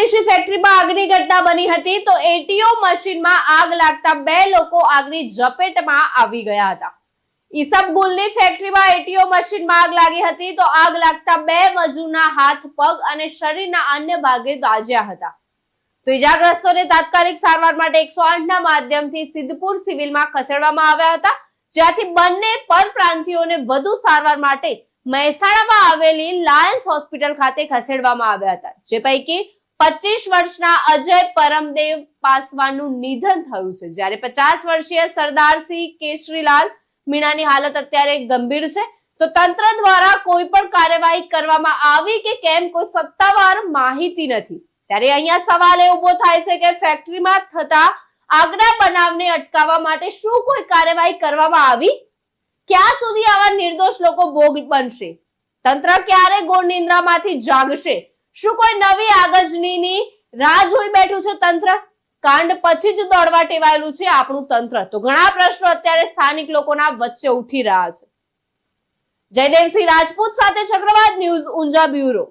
જગદીશી ફેક્ટરીમાં આગની ઘટના બની હતી તો એટીઓ મશીનમાં આગ લાગતા બે લોકો આગની ઝપેટમાં આવી ગયા હતા. ઈસબગુલની ફેક્ટરીમાં એટીઓ મશીનમાં આગ લાગી હતી તો આગ લાગતા બે મજૂરના હાથ, પગ અને શરીરના અન્ય ભાગે દાજ્યા હતા. તો ઈજાગ્રસ્તોને તાત્કાલિક સારવાર માટે એકસો આઠના માધ્યમથી સિદ્ધપુર સિવિલમાં ખસેડવામાં આવ્યા હતા, જ્યાંથી બંને પરપ્રાંતિઓને વધુ સારવાર માટે મહેસાણામાં આવેલી લાયન્સ હોસ્પિટલ ખાતે ખસેડવામાં આવ્યા હતા. જે પૈકી પચીસ વર્ષના અજય પરમદેવ પાસવાનનું નિધન થયું છે. જ્યારે પચાસ વર્ષીય સરદારસિંહ કેશરીલાલ મીણાની હાલત અત્યારે ગંભીર છે. તો તંત્ર દ્વારા કોઈ પણ કાર્યવાહી કરવામાં આવી કે કેમ કોઈ સત્તાવાર માહિતી નથી. ત્યારે અહીંયા સવાલ એ ઊભો થાય છે કે ફેક્ટરીમાં થતા આગના બનાવને અટકાવવા માટે શું કોઈ કાર્યવાહી કરવામાં આવી? ક્યાં સુધી આવા નિર્દોષ લોકો ભોગ બનશે? તંત્ર ક્યારે ગોળ નિંદ્રામાંથી જાગશે? શું કોઈ નવી આગજનીની રાહ જોઈ બેઠું છે તંત્ર? કાંડ પછી જ દોડવા ટેવાયેલું છે આપણું તંત્ર. તો ઘણા પ્રશ્નો અત્યારે સ્થાનિક લોકોના વચ્ચે ઉઠી રહ્યા છે. જયદેવસિંહ રાજપૂત સાથે ચક્રવાત ન્યૂઝ ઊંઝા બ્યુરો.